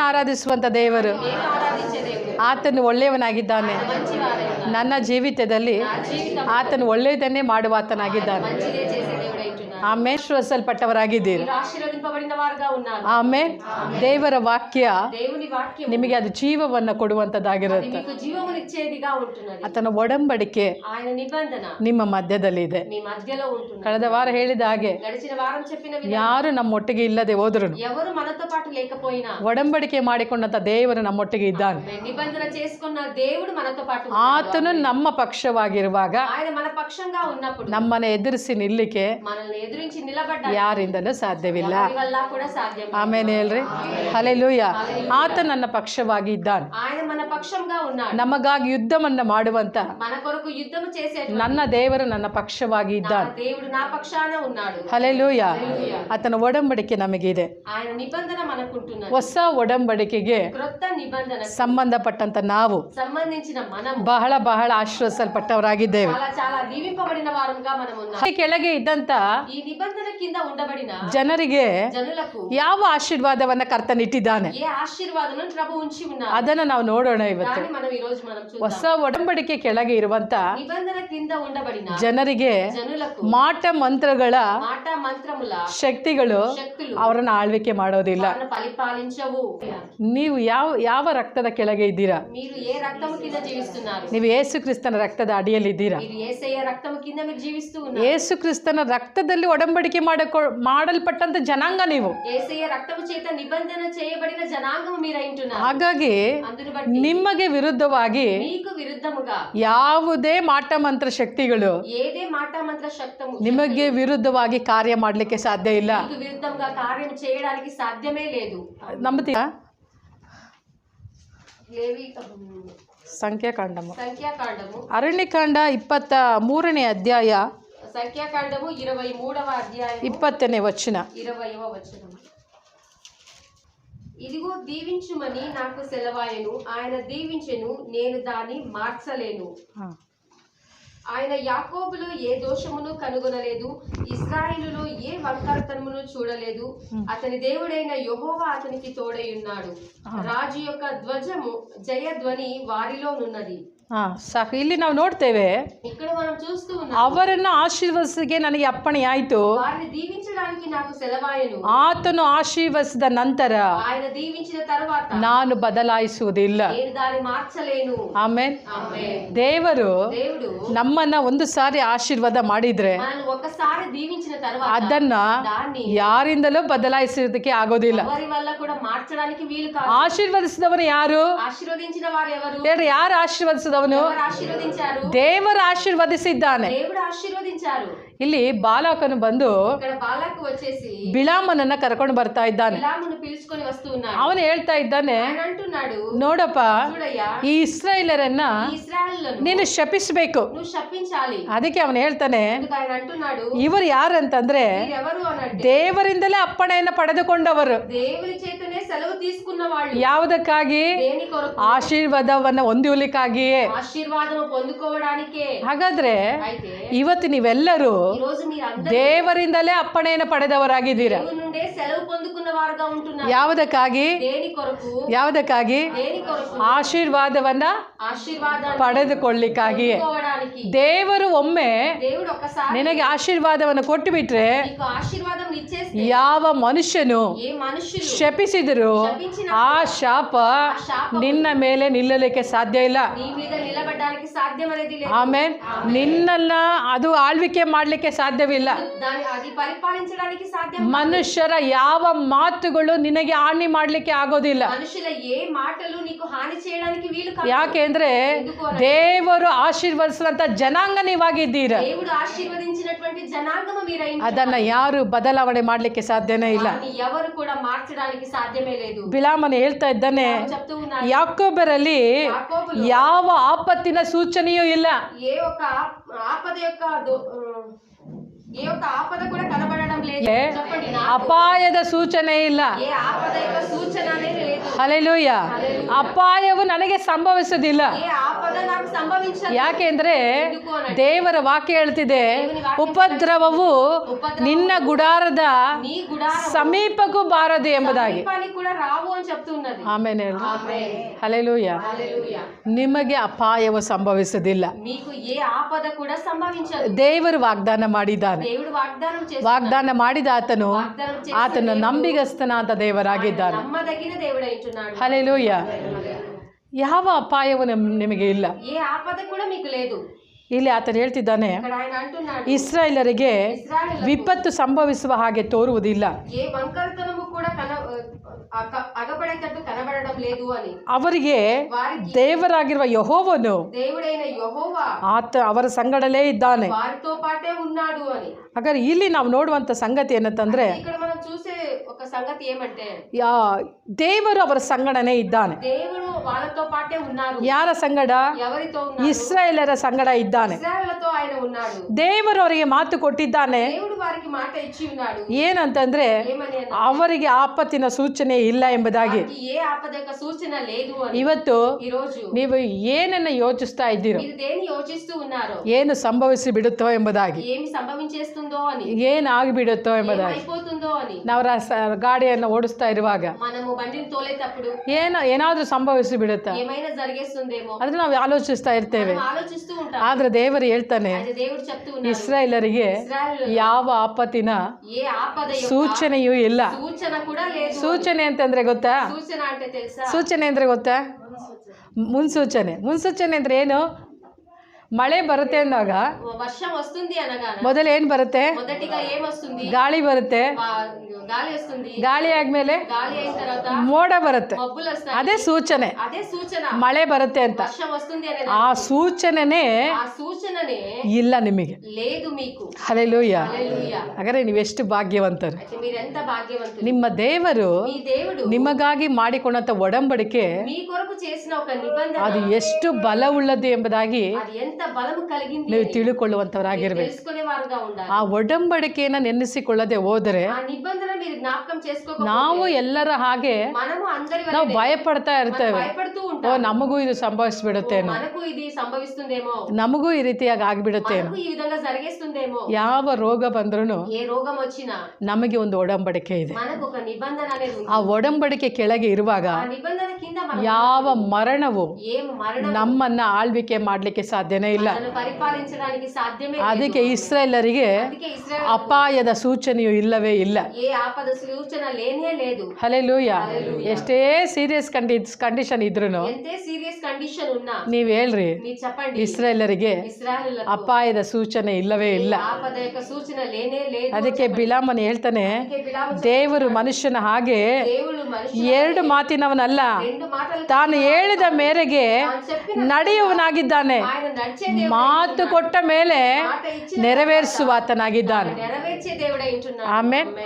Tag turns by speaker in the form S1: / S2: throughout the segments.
S1: ಆರಾಧಿಸುವಂಥ ದೇವರು. ಆತನು ಒಳ್ಳೆಯವನಾಗಿದ್ದಾನೆ. ನನ್ನ ಜೀವಿತದಲ್ಲಿ ಆತನು ಒಳ್ಳೆಯದನ್ನೇ ಮಾಡುವ ಆತನಾಗಿದ್ದಾನೆ ಆಮೇಲೆ ಶ್ವಸಲ್ಪಟ್ಟವರಾಗಿದ್ದೀರಿ
S2: మీరు ఆశీర్వదింపబడిన వారుగా ఉన్నారు
S1: ಆಮೇಲೆ ದೇವರ ವಾಕ್ಯ
S2: దేవుని వాక్యం
S1: ನಿಮಗೆ ಅದು ಜೀವವನ್ನು
S2: అది
S1: ಕೊಡುವಂಥದ್ದಾಗಿರುತ್ತೆ
S2: మీకు జీవమునిచ్చేదిగా ఉంటున్నది
S1: ಆತನ ಒಡಂಬಡಿಕೆ
S2: ఆయన నిబంధన
S1: ನಿಮ್ಮ ಮಧ್ಯದಲ್ಲಿದೆ
S2: మీ మధ్యలో ఉంటున్నది
S1: ಕಳೆದ ವಾರ ಹೇಳಿದ ಹಾಗೆ
S2: గడిచిన వారం చెప్పిన విధంగా
S1: ಯಾರು ನಮ್ಮೊಟ್ಟಿಗೆ ಇಲ್ಲದೆ ಹೋದ್ರು
S2: ఎవరు మనతో పాటు లేకపోయినా
S1: ಒಡಂಬಡಿಕೆ ಮಾಡಿಕೊಂಡಂತ ದೇವರು ನಮ್ಮೊಟ್ಟಿಗೆ ಇದ್ದಾನೆ
S2: మేము నిబంధన చేసుకున్న దేవుడు మనతో పాటు ఉన్నాడు.
S1: ಆತನು ನಮ್ಮ ಪಕ್ಷವಾಗಿರುವಾಗ
S2: ఆయన మన పక్షంగా ఉన్నప్పుడు
S1: ನಮ್ಮನ್ನ ಎದುರಿಸಿ ನಿಲ್ಲಿಕ್ಕೆ
S2: మనల్ని ఎదురించి నిలబడ్డ
S1: ಯಾರಿಂದಲೂ ಸಾಧ್ಯವಿಲ್ಲ. ಆಮೇಲೆ ಹೇಳ್ರಿ? ಹಲೆಲೂಯ ಆತ ನನ್ನ ಪಕ್ಷವಾಗಿ ಇದ್ದಾನೆ ನಮಗಾಗಿ ಯುದ್ಧವನ್ನ ಮಾಡುವಂತ. ನನ್ನ ದೇವರು ನನ್ನ ಪಕ್ಷವಾಗಿ ಇದ್ದಾನೆ ಹಲೆಲೂಯ ಆತನ ಒಡಂಬಡಿಕೆ ನಮಗಿದೆ. ಹೊಸ ಒಡಂಬಡಿಕೆಗೆ ಸಂಬಂಧಪಟ್ಟಂತ ನಾವು ಬಹಳ ಬಹಳ ಆಶ್ರಯಿಸಲ್ಪಟ್ಟವರಾಗಿದ್ದೇವೆ ಕೆಳಗೆ ಇದ್ದಂತ
S2: ಈ
S1: ಜನರಿಗೆ ಯಾವ ಆಶೀರ್ವಾದವನ್ನ ಕರ್ತನಿಟ್ಟಿದ್ದಾನೆ ಅದನ್ನ ನಾವು ನೋಡೋಣ ಇವತ್ತು. ಹೊಸ ಒಡಂಬಡಿಕೆ ಕೆಳಗೆ ಇರುವಂತ ಜನರಿಗೆ ಮಾಟ ಮಂತ್ರಗಳ ಶಕ್ತಿಗಳು ಅವರನ್ನ ಆಳ್ವಿಕೆ ಮಾಡೋದಿಲ್ಲ. ನೀವು ಯಾವ ಯಾವ ರಕ್ತದ ಕೆಳಗೆ ಇದ್ದೀರಾ? ನೀವು ಯೇಸು ಕ್ರಿಸ್ತನ ರಕ್ತದ
S2: ಅಡಿಯಲ್ಲಿ ಇದ್ದೀರಾ
S1: ಯೇಸು ಕ್ರಿಸ್ತನ ರಕ್ತದಲ್ಲಿ ಒಡಂಬಡಿಕೆ ಮಾಡಕೊ ಮಾಡಲ್ಪಟ್ಟಂತ ಜನಾಂಗ ನೀವು. ಹಾಗಾಗಿ ನಿಮಗೆ ವಿರುದ್ಧವಾಗಿ ಯಾವುದೇ ಮಾಟ ಮಂತ್ರ ಶಕ್ತಿಗಳು ನಿಮಗೆ ವಿರುದ್ಧವಾಗಿ ಕಾರ್ಯ ಮಾಡಲಿಕ್ಕೆ ಸಾಧ್ಯ ಇಲ್ಲ. ನಂಬುತ್ತೀರ ಸಂಖ್ಯಾಕಾಂಡಮ.
S2: ಸಂಖ್ಯಾಕಾಂಡಮ
S1: ಅರಣ್ಯಕಾಂಡ ಇಪ್ಪತ್ತ ಮೂರನೇ ಅಧ್ಯಾಯ
S2: సంఖ్యాకాండము ఇరవై మూడవ అధ్యాయం
S1: ఇప్పత్తనే
S2: వచ్చిన. వచ్చిన ఇదిగో దీవించుమని నాకు సెలవాయను. ఆయన దీవించెను నేను దాన్ని మార్చలేను. ఆయన యాకోబులో ఏ దోషమును కనుగొనలేదు ఇస్రాయిలులో ఏ వంకరతనమును చూడలేదు. అతని దేవుడైన యహోవా అతనికి తోడై ఉన్నాడు. రాజు యొక్క ధ్వజము జయధ్వని వారిలోనున్నది
S1: ಸಾಕು ಇಲ್ಲಿ ನಾವು ನೋಡ್ತೇವೆ
S2: ఇక్కడ మనం చూస్తూ ఉన్నాం
S1: ಅವರನ್ನು ಆಶೀರ್ವದಿಸಿಗೆ ನನಗೆ ಅಪ್ಪಣೆ ಆಯಿತು
S2: వారిని దీవించడానికి నాకు సెలవాయను
S1: ಆತನು ಆಶೀರ್ವದಿಸಿದ ನಂತರ
S2: ఆయన దీవించిన తర్వాత
S1: ನಾನು ಬದಲಾಯಿಸುವುದಿಲ್ಲ
S2: నేను దాన్ని మార్చలేను
S1: ಆಮೇಲೆ
S2: ఆమేన్.
S1: ದೇವರು
S2: దేవుడు
S1: ನಮ್ಮನ್ನ ಒಂದು ಸಾರಿ ಆಶೀರ್ವಾದ ಮಾಡಿದ್ರೆ
S2: మనల్ని ఒక్కసారి దీవించిన తర్వాత
S1: ಅದನ್ನ
S2: దాన్ని
S1: ಯಾರಿಂದಲೂ ಬದಲಾಯಿಸೋದಕ್ಕೆ ಆಗೋದಿಲ್ಲ
S2: ఎవరి వల్ల కూడా మార్చడానికి వీలు కాదు
S1: ಆಶೀರ್ವದಿಸಿದವನು ಯಾರು
S2: ఆశీర్వదించిన వారు ఎవరు
S1: ಹೇಳ್ರಿ ಯಾರು అవును.
S2: దేవుడు ఆశీర్వదించారు దేవుడు ఆశీర్వదించారు
S1: ಇಲ್ಲಿ ಬಾಲಕನು ಬಂದು ಬಿಳಾಮನನ್ನ ಕರ್ಕೊಂಡು ಬರ್ತಾ ಇದ್ದಾನೆ. ಅವನು ಹೇಳ್ತಾ ಇದ್ದಾನೆ ನೋಡಪ್ಪ ಈ
S2: ಇಸ್ರೈಲರನ್ನ
S1: ನೀನು ಶಪಿಸಬೇಕು. ಅದಕ್ಕೆ ಅವನು ಹೇಳ್ತಾನೆ ಇವರು ಯಾರಂತಂದ್ರೆ ದೇವರಿಂದಲೇ ಅಪ್ಪಣೆಯನ್ನು ಪಡೆದುಕೊಂಡವರು. ಯಾವುದಕ್ಕಾಗಿ? ಆಶೀರ್ವಾದವನ್ನ
S2: ಹೊಂದಿಲಿಕ್ಕಾಗಿಯೇ
S1: ಹಾಗಾದ್ರೆ ಇವತ್ತು ನೀವೆಲ್ಲರೂ
S2: ఈ రోజు మీరు అందరూ
S1: ದೇವರಿಂದಲೇ ಅಪ್ಪಣೆಯನ್ನು ಪಡೆದವರಾಗಿದ್ದೀರಾ
S2: దేవుని నుండే సెలవు పొందుకున్న వారుగా ఉంటున్నారు
S1: ಯಾವುದಕ್ಕಾಗಿ
S2: దేని కొరకు
S1: ಯಾವುದಕ್ಕಾಗಿ
S2: దేని కొరకు
S1: ಆಶೀರ್ವಾದವನ್ನ
S2: ఆశీర్వాదాన్ని
S1: ಪಡೆದುಕೊಳ್ಳಿಕ್ಕಾಗಿಯೇ
S2: పొందుకోవడానికి
S1: ದೇವರು ಒಮ್ಮೆ
S2: దేవుడు ఒకసారి
S1: ನಿನಗೆ ಆಶೀರ್ವಾದವನ್ನು ಕೊಟ್ಟು ಬಿಟ್ರೆ
S2: నీకు ఆశీర్వాదం ఇచ్చేస్తే
S1: ಯಾವ ಮನುಷ್ಯನು
S2: ఏ మనుషులు
S1: ಶಪಿಸಿದ್ರು
S2: శపించిన
S1: ಆ ಶಾಪ
S2: ఆ శాపం
S1: ನಿನ್ನ ಮೇಲೆ ನಿಲ್ಲಲಿಕ್ಕೆ ಸಾಧ್ಯ ಇಲ್ಲ
S2: నీ మీద నిలబడడానికి సాధ్యం అనేది లేదు
S1: ಆಮೇಲೆ ನಿನ್ನನ್ನ ಅದು ಆಳ್ವಿಕೆ ಮಾಡಲಿಕ್ಕೆ ಸಾಧ್ಯವಿಲ್ಲ
S2: దాని అది పరిపాలించడానికి సాధ్యం
S1: ಮನುಷ್ಯರ ಯಾವ ಮಾತುಗಳು ನಿನಗೆ ಹಾನಿ ಮಾಡಲಿಕ್ಕೆ ಆಗೋದಿಲ್ಲ
S2: మనుషుల ఏ మాటలు నీకు హాని చేయడానికి వీలు కాదు
S1: ಯಾಕೆಂದ್ರೆ ದೇವರು ಆಶೀರ್ವದಿಸಿದಂತ ಜನಾಂಗ ನೀವಾಗಿದ್ದೀರ
S2: దేవుడు ఆశీర్వదించినటువంటి జనాంగము మీరై
S1: ಅದನ್ನ ಯಾರು ಬದಲಾವಣೆ ಮಾಡಲಿಕ್ಕೆ ಸಾಧ್ಯನೇ ಇಲ್ಲ
S2: దాన్ని ఎవరు కూడా మార్చడానికి సాధ్యమే లేదు
S1: ಬಿಲಾಮನ ಹೇಳ್ತಾ ಇದ್ದಾನೆ
S2: చెప్తూ ఉన్నారు
S1: ಯಾಕೋಬರಲ್ಲಿ
S2: యాకోబులో
S1: ಯಾವ ಆಪತ್ತಿನ ಸೂಚನೆಯೂ ಇಲ್ಲ
S2: ఏ ఒక్క ఆప్- ఆపద యొక్క
S1: ಅಪಾಯದ ಸೂಚನೆ ಇಲ್ಲ. ಅಲೆಲೂಯ್ಯ ಅಪಾಯವು ನನಗೆ ಸಂಭವಿಸುವುದಿಲ್ಲ ಯಾಕೆಂದ್ರೆ ದೇವರ ವಾಕ್ಯ ಹೇಳ್ತಿದೆ ಉಪದ್ರವವು ನಿನ್ನ ಗುಡಾರದ ಸಮೀಪಕ್ಕೂ ಬಾರದು ಎಂಬುದಾಗಿ. ಆಮೇಲೆ
S2: ಅಲೆಲೂಯ
S1: ನಿಮಗೆ ಅಪಾಯವು
S2: ಸಂಭವಿಸುದಿಲ್ಲ.
S1: ದೇವರು ವಾಗ್ದಾನ ಮಾಡಿದ್ದಾನೆ. ವಾಗ್ದಾನ ಮಾಡಿದ ಆತನು ಆತನ ನಂಬಿಗಸ್ತನಾದ ದೇವರಾಗಿದ್ದಾನೆ. ಅಲೆಲೂಯ ಯಾವ ಅಪಾಯವು ನಿಮ್- ನಿಮಗೆ ಇಲ್ಲ
S2: ఏ ఆపద కూడా మీకు లేదు
S1: ಇಲ್ಲಿ ಆತನು ಹೇಳ್ತಿದ್ದಾನೆ
S2: ఇక్కడ ఆయన అంటున్నాడు
S1: ಇಸ್ರಾಯೇಲರಿಗೆ
S2: ఇస్రాయేలులకు
S1: ವಿಪತ್ತು ಸಂಭವಿಸುವ ಹಾಗೆ ತೋರುವುದಿಲ್ಲ
S2: ఏ వంకరతనము కూడా కన అగ- అగపడేటట్టు కనబడడం లేదు అని
S1: ಅವರಿಗೆ
S2: వారికి
S1: ದೇವರಾಗಿರುವ ಯಹೋವನು
S2: దేవుడైన యెహోవా
S1: ಆತ ಅವರ ಸಂಗಡಲೇ ಇದ್ದಾನೆ
S2: వారితో పాటే ఉన్నాడు అని
S1: ಹಾಗಾದ್ರೆ ಇಲ್ಲಿ ನಾವು ನೋಡುವಂತ ಸಂಗತಿ ಏನಂತಂದ್ರೆ
S2: ఇక్కడ మనం చూసే ఒక సంగతి ఏమంటే
S1: ಯಾ ದೇವರು ಅವರ ಸಂಗಡನೇ ಇದ್ದಾನೆ
S2: దేవుడు వాళ్ళతో పాటే ఉన్నారు
S1: ಯಾರ ಸಂಗಡ
S2: ఎవరితో ఉన్నారు
S1: ಇಸ್ರಾಯೇಲರ ಸಂಗಡ ಇದ್ದಾನೆ
S2: ఇస్రాయేలులతో ఆయన ఉన్నాడు
S1: ದೇವರು ಅವರಿಗೆ ಮಾತು ಕೊಟ್ಟಿದ್ದಾನೆ
S2: దేవుడు వారికి మాట ఇచ్చి ఉన్నాడు
S1: ಏನಂತಂದ್ರೆ
S2: ఏమని అన్న
S1: ಅವರಿಗೆ ಆಪತ್ತಿನ ಸೂಚನೆ ಇಲ್ಲ ಎಂಬುದಾಗಿ
S2: వారికి ఏ ఆపద యొక్క సూచన లేదు అని
S1: ಇವತ್ತು
S2: ఈ రోజు
S1: ನೀವು ಏನನ್ನ ಯೋಚಿಸ್ತಾ ಇದ್ದೀರೋ
S2: మీరు దేని యోచిస్తూ ఉన్నారు
S1: ಏನು ಸಂಭವಿಸಿ ಬಿಡುತ್ತೋ ಎಂಬುದಾಗಿ
S2: ఏమి సంభవించేస్తుందో అని
S1: ಏನಾಗಿಬಿಡುತ್ತೋ ಎಂಬುದಾಗಿ
S2: అయిపోతుందో అని
S1: ನಾವು ರ- ಸ- ಗಾಡಿಯನ್ನು ಓಡಿಸ್ತಾ ಇರುವಾಗ
S2: మనము బండిని తోలేటప్పుడు
S1: ಏನ ಏನಾದ್ರೂ ಸಂಭವಿಸಿ ಬಿಡುತ್ತಾ
S2: ఏమైనా జరిగేస్తుందేమో
S1: ಅದನ್ನ ನಾವು ಆಲೋಚಿಸ್ತಾ ಇರ್ತೇವೆ
S2: మనం ఆలోచిస్తూ ఉంటాం
S1: ಆದ್ರೆ ದೇವರು ಹೇಳ್ತಾನೆ
S2: అయితే దేవుడు చెప్తూ ఉన్నాడు
S1: ಇಸ್ರಾಯೇಲರಿಗೆ
S2: ఇస్రాయేలు
S1: ಯಾವ ಆಪತ್ತಿನ
S2: ఏ ఆపద యొక్క
S1: ಸೂಚನೆಯೂ ಇಲ್ಲ
S2: సూచన కూడా లేదు
S1: ಸೂಚನೆ ಅಂತಂದರೆ ಗೊತ್ತಾ? ಸೂಚನೆ ಅಂದರೆ ಗೊತ್ತಾ? ಮುನ್ಸೂಚನೆ. ಮುನ್ಸೂಚನೆ ಅಂದರೆ ಏನು? ಮಳೆ ಬರುತ್ತೆ ಅಂದಾಗ
S2: వర్షం వస్తుంది అనగా
S1: ಮೊದಲು ಏನು ಬರುತ್ತೆ
S2: మొదటిగా ఏమొస్తుంది
S1: ಗಾಳಿ ಬರುತ್ತೆ
S2: ఆ, గాలి వస్తుంది
S1: ಗಾಳಿ ಆದ್ಮೇಲೆ
S2: గాలి అయిన తర్వాత
S1: ಮೋಡ ಬರುತ್ತೆ
S2: మబ్బులు వస్తాయి
S1: ಅದೇ ಸೂಚನೆ
S2: అదే సూచన
S1: ಮಳೆ ಬರುತ್ತೆ ಅಂತ
S2: వర్షం వస్తుంది అనేది
S1: ಆ ಸೂಚನೆನೇ
S2: ఆ సూచననే
S1: ಇಲ್ಲ ನಿಮಗೆ
S2: లేదు మీకు
S1: ಹಲೆಲೂಯ
S2: హల్లెలూయా
S1: ಹಾಗಾದ್ರೆ ನೀವೆಷ್ಟು ಭಾಗ್ಯವಂತರು
S2: అయితే మీరు ఎంత భాగ్యవంతులు
S1: ನಿಮ್ಮ ದೇವರು
S2: మీ దేవుడు
S1: ನಿಮಗಾಗಿ ಮಾಡಿಕೊಂಡಂತ ಒಡಂಬಡಿಕೆ
S2: మీ కొరకు చేసిన ఒక నిబంధన
S1: ಅದು ಎಷ್ಟು ಬಲವುಳ್ಳದ್ದು ಎಂಬುದಾಗಿ
S2: అది ఎంత బలము కలిగింది
S1: ನೀವು ತಿಳುಕೊಳ್ಳುವಂತವರಾಗಿರ್ಬೇಕು ಆ ಒಡಂಬಡಿಕೆಯನ್ನ ನೆನೆಸಿಕೊಳ್ಳದೆ ಹೋದರೆ ನಾವು ಎಲ್ಲರ ಹಾಗೆ ನಾವು ಭಯಪಡ್ತಾ ಇರ್ತೇವೆ. ಓ ನಮಗೂ ಇದು ಸಂಭವಿಸ್ಬಿಡುತ್ತೇನೋ. ನಮಗೂ ಈ ರೀತಿಯಾಗಿ ಆಗ್ಬಿಡುತ್ತೇನೋ. ಯಾವ ರೋಗ ಬಂದ್ರು ನಮಗೆ ಒಂದು ಒಡಂಬಡಿಕೆ ಇದೆ. ಆ ಒಡಂಬಡಿಕೆ ಕೆಳಗೆ ಇರುವಾಗ ಯಾವ ಮರಣವು ನಮ್ಮನ್ನ ಆಳ್ವಿಕೆ ಮಾಡಲಿಕ್ಕೆ ಸಾಧ್ಯನೇ ಇಲ್ಲ
S2: మనను పరిపాలించడానికి సాధ్యమే లేదు.
S1: ಅದಕ್ಕೆ ಇಸ್ರೇಲರಿಗೆ
S2: అందుకే ఇస్రాయేల్
S1: ಅಪಾಯದ ಸೂಚನೆಯು ಇಲ್ಲವೇ ಇಲ್ಲ
S2: ఏ ఆపద సూచన లేనే లేదు
S1: ಹಲೆಲೂಯ ಎಷ್ಟೇ ಸೀರಿಯಸ್ ಕಂಡಿ ಕಂಡೀಷನ್ ಇದ್ರು
S2: ఎంతే సీరియస్ కండిషన్ ఉన్నా
S1: ನೀವ್ ಹೇಳ್ರಿ
S2: మీరు చెప్పండి
S1: ಇಸ್ರೇಲರಿಗೆ
S2: ఇస్రాయల్
S1: ಅಪಾಯದ ಸೂಚನೆ ಇಲ್ಲವೇ ಇಲ್ಲ
S2: ఆపద యొక్క సూచన లేనే లేదు
S1: ಅದಕ್ಕೆ ಬಿಲಾಮನ್ ಹೇಳ್ತಾನೆ
S2: అందుకే బిలాము
S1: ದೇವರು ಮನುಷ್ಯನ ಹಾಗೆ
S2: దేవుడు మనిషి
S1: ಎರಡು ಮಾತಿನವನಲ್ಲ
S2: రెండు మాటలు
S1: ತಾನು ಹೇಳಿದ ಮೇರೆಗೆ
S2: తాను చెప్పిన
S1: ನಡೆಯುವನಾಗಿದ್ದಾನೆ
S2: ఆయన నడిచే దేవుడు
S1: ಮಾತು ಕೊಟ್ಟ ಮೇಲೆ
S2: మాట ఇచ్చిన
S1: ನೆರವೇರಿಸುವ ಆತನಾಗಿದ್ದಾನೆ
S2: నెరవేర్చే దేవుడు అంటున్నాడు
S1: ಆಮೇಲೆ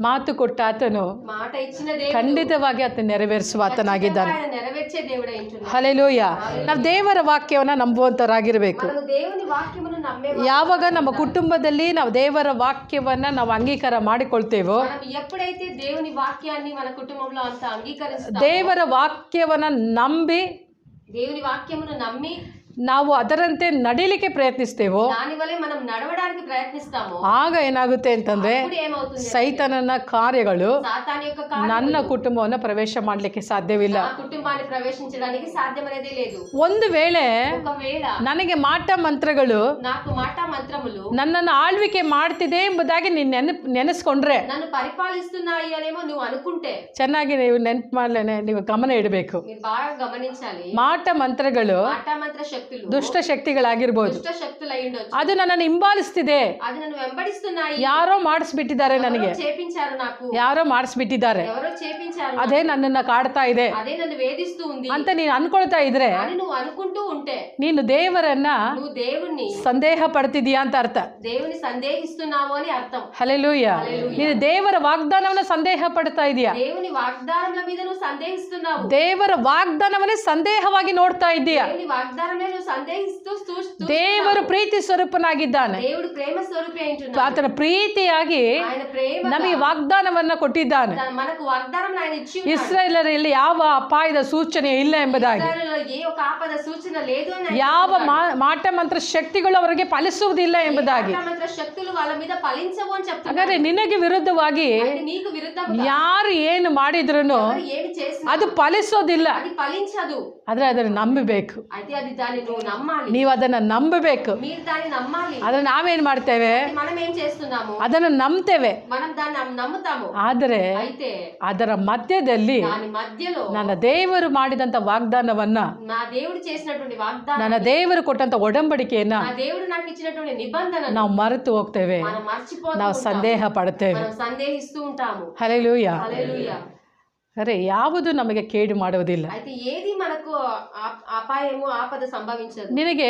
S1: ಮಾತು ಕೊಟ್ಟ ಆತನು
S2: మాట ఇచ్చిన దేవుడు
S1: ಖಂಡಿತವಾಗಿ ಆತ ನೆರವೇರಿಸುವ ಆತನಾಗಿದ್ದಾನೆ
S2: ఆయన నెరవేర్చే దేవుడు అంటున్నాడు
S1: ಹಲೆಲೂಯ ನಾವು ದೇವರ ವಾಕ್ಯವನ್ನ ನಂಬುವಂತರಾಗಿರ್ಬೇಕು
S2: మనము దేవుని వాక్యమును నమ్మే
S1: ಯಾವಾಗ ನಮ್ಮ ಕುಟುಂಬದಲ್ಲಿ ನಾವು ದೇವರ ವಾಕ್ಯವನ್ನ ನಾವು ಅಂಗೀಕಾರ ಮಾಡಿಕೊಳ್ತೇವೋ
S2: మనం ఎప్పుడైతే దేవుని వాక్యాన్ని మన కుటుంబంలో అంత అంగీకరిస్తాం
S1: ದೇವರ ವಾಕ್ಯವನ್ನ ನಂಬಿ
S2: దేవుని వాక్యమును నమ్మి
S1: ನಾವು ಅದರಂತೆ ನಡಿಲಿಕ್ಕೆ ಪ್ರಯತ್ನಿಸ್ತೇವೋ
S2: దాని వల్లే మనం నడవడానికి ప్రయత్నిస్తాము
S1: ಆಗ ಏನಾಗುತ್ತೆ ಅಂತಂದ್ರೆ
S2: అప్పుడు ఏమవుతుంది
S1: ಸೈತನನ ಕಾರ್ಯಗಳು
S2: సాతాన్ యొక్క కార్యం
S1: ನನ್ನ ಕುಟುಂಬವನ್ನ ಪ್ರವೇಶ ಮಾಡ್ಲಿಕ್ಕೆ ಸಾಧ್ಯವಿಲ್ಲ
S2: నా కుటుంబాన్ని ప్రవేశించడానికి సాధ్యమనేదే లేదు
S1: ಒಂದು ವೇಳೆ
S2: ఒకవేళ
S1: ನನಗೆ ಮಾಟ ಮಂತ್ರಗಳು
S2: నాకు మాట మంత్రములు
S1: ನನ್ನನ್ನು ಆಳ್ವಿಕೆ ಮಾಡ್ತಿದೆ ಎಂಬುದಾಗಿ ನೀನು ನೆನಪು ನೆನೆಸ್ಕೊಂಡ್ರೆ
S2: నన్ను పరిపాలిస్తున్నాయి అనేమో నువ్వు అనుకుంటే
S1: ಚೆನ್ನಾಗಿ ನೀವು ನೆನಪು ಮಾಡ್ಲೇನೆ ನೀವು ಗಮನ ಇಡಬೇಕು
S2: మీరు బాగా గమనించాలి
S1: ಮಾಟ ಮಂತ್ರಗಳು
S2: మాట మంత్ర శక్తులు
S1: ದುಷ್ಟ ಶಕ್ತಿಗಳಾಗಿರ್ಬೋದು
S2: దుష్ట శక్తులు అయి ఉండొచ్చు
S1: ಅದು ನನ್ನನ್ನು ಹಿಂಬಾಲಿಸ್ತಿದೆ
S2: అది నన్ను వెంబడిస్తున్నాయి
S1: ಯಾರೋ ಮಾಡಿಸ್ಬಿಟ್ಟಿದ್ದಾರೆ ನನಗೆ
S2: ఎవరో చేపించారు నాకు
S1: ಯಾರೋ ಮಾಡಿಸ್ಬಿಟ್ಟಿದ್ದಾರೆ
S2: ఎవరో చేపించారు
S1: ಅದೇ ನನ್ನನ್ನ ಕಾಡ್ತಾ ಇದೆ
S2: అదే నన్ను వేధిస్తూ ఉంది
S1: ಅಂತ ನೀನು ಅನ್ಕೊಳ್ತಾ ಇದ್ರೆ
S2: అని నువ్వు అనుకుంటూ ఉంటే
S1: ನೀನು ದೇವರನ್ನ
S2: నువ్వు దేవుణ్ణి
S1: ಸಂದೇಹ ಪಡ್ತಿದೀಯಾ ಅಂತ ಅರ್ಥ
S2: దేవుని సందేహిస్తున్నావు అని అర్థం
S1: ಹಲೆಲೂಯ ನೀನು ದೇವರ ವಾಗ್ದಾನವನ್ನ ಸಂದೇಹ ಪಡ್ತಾ ಇದೀಯಾ
S2: దేవుని వాగ్దానముల మీద నువ్వు సందేహిస్తున్నావు
S1: ದೇವರ ವಾಗ್ದಾನವನ್ನೇ ಸಂದೇಹವಾಗಿ ನೋಡ್ತಾ ಇದ್ದೀಯಾ
S2: దేవుని వాగ్దానమే నువ్వు సందేహిస్తూ చూ- చూస్తున్నావు.
S1: ದೇವರು ಪ್ರೀತಿ ಸ್ವರೂಪನಾಗಿದ್ದಾನೆ
S2: దేవుడు ప్రేమ స్వరూపి అంటున్నాడు
S1: ಆತನ ಪ್ರೀತಿಯಾಗಿ
S2: ఆయన ప్రేమ
S1: ನಮಗೆ ವಾಗ್ದಾನವನ್ನ ಕೊಟ್ಟಿದ್ದಾನೆ
S2: మనకు వాగ్దానం ఆయన ఇచ్చి ఉన్నాడు.
S1: ಇಸ್ರಾಯೇಲರಲ್ಲಿ ಯಾವ ಅಪಾಯದ ಸೂಚನೆ ಇಲ್ಲ ಎಂಬುದಾಗಿ
S2: ఇస్రాయేలులో ఏ ఒక ఆపద సూచన లేదు అని ఆయన
S1: ಯಾವ ಮಾ- ಮಾಟ ಮಂತ್ರ ಶಕ್ತಿಗಳು ಅವರಿಗೆ ಫಲಿಸುವುದಿಲ್ಲ ಎಂಬುದಾಗಿ
S2: మంత్ర శక్తులు వాళ్ళ మీద ఫలించవు అని చెప్తున్నారు
S1: ಹಾಗಾದ್ರೆ ನಿನಗೆ ವಿರುದ್ಧವಾಗಿ
S2: అంటే నీకు విరుద్ధం
S1: ಯಾರು ಏನು ಮಾಡಿದ್ರು
S2: ఏమి చేసిన
S1: ಅದು ಫಲಿಸೋದಿಲ್ಲ
S2: ಫಲಿಸದು
S1: ಆದರೆ ಅದನ್ನು ನಂಬಬೇಕು ನೀವು ನಮ್ಮಾಲಿ ಅದನ್ನು ನಂಬಬೇಕು
S2: మీరు దాన్ని
S1: ಅದನ್ನು ನಾವೇನು ಮಾಡ್ತೇವೆ
S2: మనం
S1: ಅದನ್ನು ನಂಬ್ತೇವೆ
S2: మనం
S1: ಆದರೆ ಅದರ ಮಧ್ಯದಲ್ಲಿ ನನ್ನ ದೇವರು ಮಾಡಿದಂಥ ವಾಗ್ದಾನವನ್ನ ನನ್ನ ದೇವರು ಕೊಟ್ಟಂಥ ಒಡಂಬಡಿಕೆಯನ್ನ ನಾವು ಮರೆತು ಹೋಗ್ತೇವೆ ನಾವು ಸಂದೇಹ ಪಡ್ತೇವೆ
S2: మనం సందేహిస్తూ ఉంటాము
S1: ಅರೆ ಯಾವುದು ನಮಗೆ ಕೇಡು ಮಾಡುವುದಿಲ್ಲ
S2: అయితే ఏది మనకు ఆ- అపాయము ఆపద సంభవించదు
S1: ನಿನಗೆ